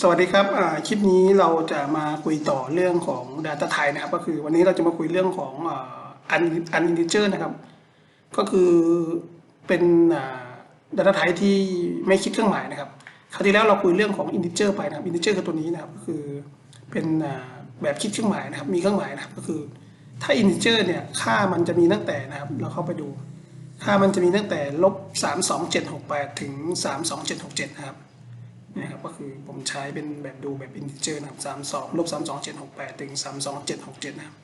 สวัสดีครับคลิปนี้เราจะมาคุยต่อเรื่องของ Data Type นะครับ ก็คือวันนี้เราจะมาคุยเรื่องของอ่า un- uninteger นะครับ ก็คือเป็น Data Type ที่ไม่คิดเครื่องหมายนะครับ คราวที่แล้วเราคุยเรื่องของ integer ไปนะครับ integer คือตัวนี้นะครับ ก็คือเป็นแบบคิดเครื่องหมายนะครับ มีเครื่องหมายนะครับ ก็คือถ้า integer เนี่ยค่ามันจะมีตั้งแต่นะครับ เราเข้าไปดู ค่ามันจะมีตั้งแต่ลบ32768ถึง32767นะครับ นะครับก็คือผมใช้เป็นแบบดูแบบอินเจอร์นะครับสามสองลบสามสองเจ็ดหกแปดถึงสามสองเจ็ดหกเจ็ดนะครับ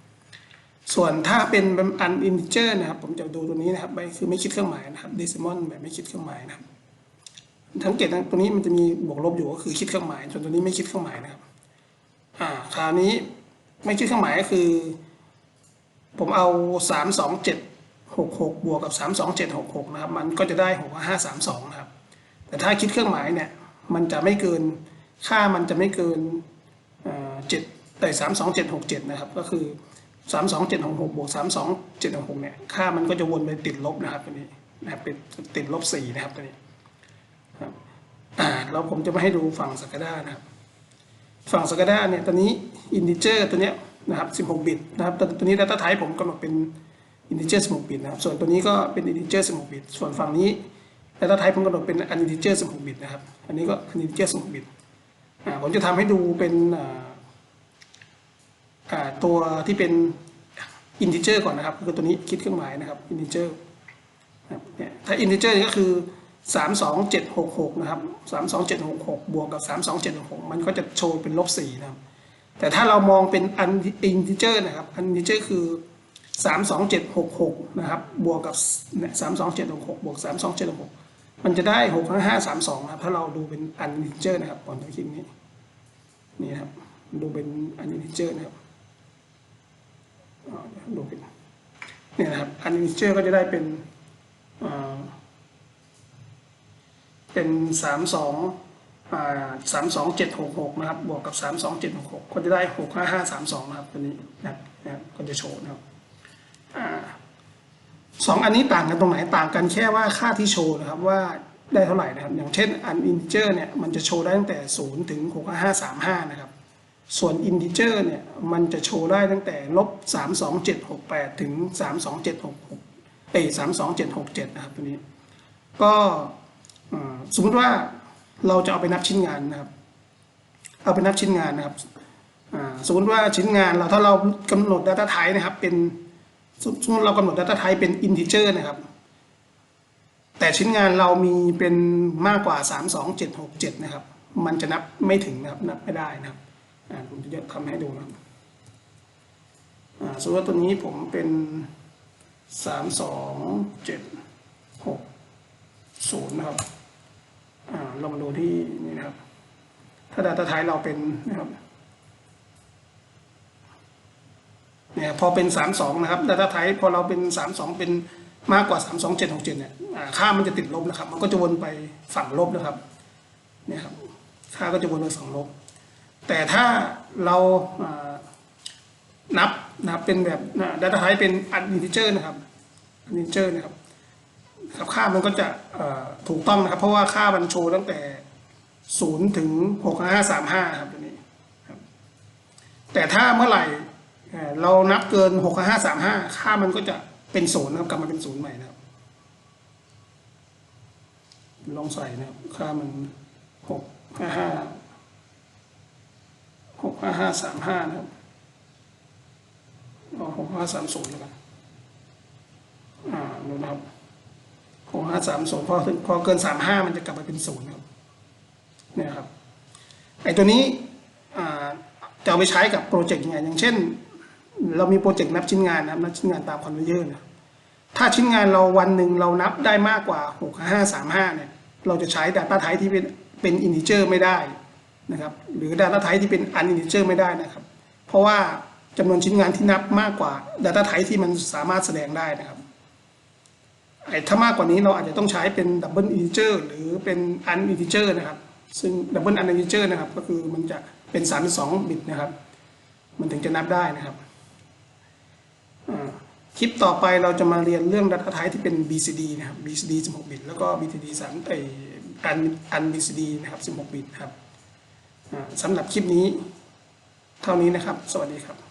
ส่วนถ้าเป็นอันอินเจอร์นะครับ ผมจะดูตัวนี้นะครับไม่คือไม่คิดเครื่องหมายนะครับเดซิมอลแบบไม่คิดเครื่องหมายนะครับทั้งเกตตัวนี้มันจะมีบวกลบอยู่ก็คือคิดเครื่องหมายส่วนตัวนี้ไม่คิดเครื่องหมายนะครับอ่าคราวนี้ไม่คิดเครื่องหมายก็คือ ผมเอาสามสองเจ็ดหกหกบวกกับสามสองเจ็ดหกหกนะครับ มันก็จะได้หกห้าสามสองนะครับ แต่ถ้าคิดเครื่องหมายเนี่ย มันจะไม่เกินค่ามันจะไม่เกินเจ็ดแต่สามสองเจ็ดหกเจ็ดนะครับ ก็คือสามสองเจ็ดหกหกบวกสามสองเจ็ดหกหกเนี่ยค่ามันก็จะวนไปติดลบนะครับตัวนี้นะครับเป็นติดลบสี่นะครับตัวนี้ครับอ่าแล้วผมจะมาให้ดูฝั่งสกาด้านะครับ ฝั่งสกาด้าเนี่ยตัวนี้อินดิเจอร์ตัวเนี้ยนะครับสิบหกบิตนะครับตัวตัวนี้ Data Type ผมกำหนดเป็นอินดิเจอร์สิบหกบิตนะครับ ส่วนตัวนี้ก็เป็นอินดิเจอร์สิบหกบิต ส่วนฝั่งนี้ Data Type ผมกำหนดเป็น uninteger 16 บิตนะครับ อันนี้ก็ uninteger 16 บิตอ่าผมจะทำให้ดูเป็นอ่าอ่าตัวที่เป็น integer ก่อนนะครับคือตัวนี้คิดเครื่องหมายนะครับ integer นะครับเนี่ยถ้า integer ก็คือ 32766 นะครับ 32766 บวกกับ 32766 มันก็จะโชว์เป็นลบ 4 นะครับ แต่ถ้าเรามองเป็น integer นะครับ integer คือ 32766 นะครับ บวกกับ 32766 บวก 32766 มันจะได้หกห้าห้าสามสองครับถ้าเราดูเป็นอันนิเจอร์นะครับก่อนจะคลิปนี้นี่ครับดูเป็นอันนิเจอร์นะครับดูเป็นนี่นะครับอันนิเจอร์ก็จะได้เป็นเป็นสามสองสามสองเจ็ดหกหกนะครับ บวกกับสามสองเจ็ดหกหกก็จะได้หกห้าห้าสามสองนะครับตัวนี้นะครับก็จะโชว์นะครับ สองอันนี้ต่างกันตรงไหนต่างกันแค่ว่าค่าที่โชว์นะครับว่าได้เท่าไหร่นะครับ อย่างเช่นอันอินทิเจอร์เนี่ยมันจะโชว์ได้ตั้งแต่ 0 ถึง 65535 นะครับ ส่วนอินทิเจอร์เนี่ยมันจะโชว์ได้ตั้งแต่ลบ32768 ถึง 32766เอ้32767 นะครับตัวนี้ ก็สมมติว่าเราจะเอาไปนับชิ้นงานนะครับ เอาไปนับชิ้นงานนะครับสมมติว่าชิ้นงานเราถ้าเรากำหนด Data Type นะครับเป็น สมมติเรากำหนด Data Type เป็น integer นะครับ แต่ชิ้นงานเรามีเป็นมากกว่า 32767 นะครับ มันจะนับไม่ถึงนะครับนับไม่ได้นะครับอ่าผมจะทำให้ดูนะครับอ่าสมมติว่าตัวนี้ผมเป็น 32760 นะครับอ่าเรามาดูที่นี่นะครับ ถ้า Data Type เราเป็นนะครับ เนี่ยพอเป็น 32 นะครับ Data Type พอเราเป็น 32 เป็นมากกว่า 32767 เนี่ยค่ามันจะติดลบนะครับ มันก็จะวนไปฝั่งลบนะครับเนี่ยครับค่าก็จะวนไปฝั่งลบ แต่ถ้าเราานับนะครับเป็นแบบอ่า Data Type เป็น uninteger นะครับ uninteger นะครับครับค่ามันก็จะถูกต้องนะครับ เพราะว่าค่ามันโชว์ตั้งแต่ 0 ถึง 6535 ครับตัวนี้ครับแต่ถ้าเมื่อไหร่ เรานับเกินหกห้าสามห้าค่ามันก็จะเป็นศูนย์นะครับกลับมาเป็นศูนย์ใหม่นะครับ ลองใส่นะครับ ค่ามันหกห้าห้าหกห้าห้าสามห้านะครับเอาหกห้าสามศูนย์แล้วกันอ่าดูนะครับหกห้าสามศูนย์พอถึงพอเกินสามห้ามันจะกลับมาเป็นศูนย์ครับเนี่ยครับไอ้ตัวนี้อ่าจะเอาไปใช้กับโปรเจกต์ยังไงอย่างเช่น เรามีโปรเจกต์นับชิ้นงานนะครับนับชิ้นงานตามคอนเวเยอร์นะถ้าชิ้นงานเราวันหนึ่งเรานับได้มากกว่า 6 5 3 5 เนี่ย เราจะใช้ Data Type ที่เป็นเป็น integer ไม่ได้นะครับหรือ Data Type ที่เป็น uninteger ไม่ได้นะครับ เพราะว่าจำนวนชิ้นงานที่นับมากกว่า Data Type ที่มันสามารถแสดงได้นะครับไอ้ถ้ามากกว่านี้เราอาจจะต้องใช้เป็น double integer หรือเป็น uninteger นะครับ ซึ่ง double uninteger นะครับ ก็คือมันจะเป็น 32 บิตนะครับ มันถึงจะนับได้นะครับ คลิปต่อไปเราจะมาเรียนเรื่อง Data Type ที่เป็น BCD นะครับ BCD 16 บิต แล้วก็ BCD 3ไออันอัน BCD นะครับ 16 บิตครับสำหรับคลิปนี้ เท่านี้นะครับ สวัสดีครับ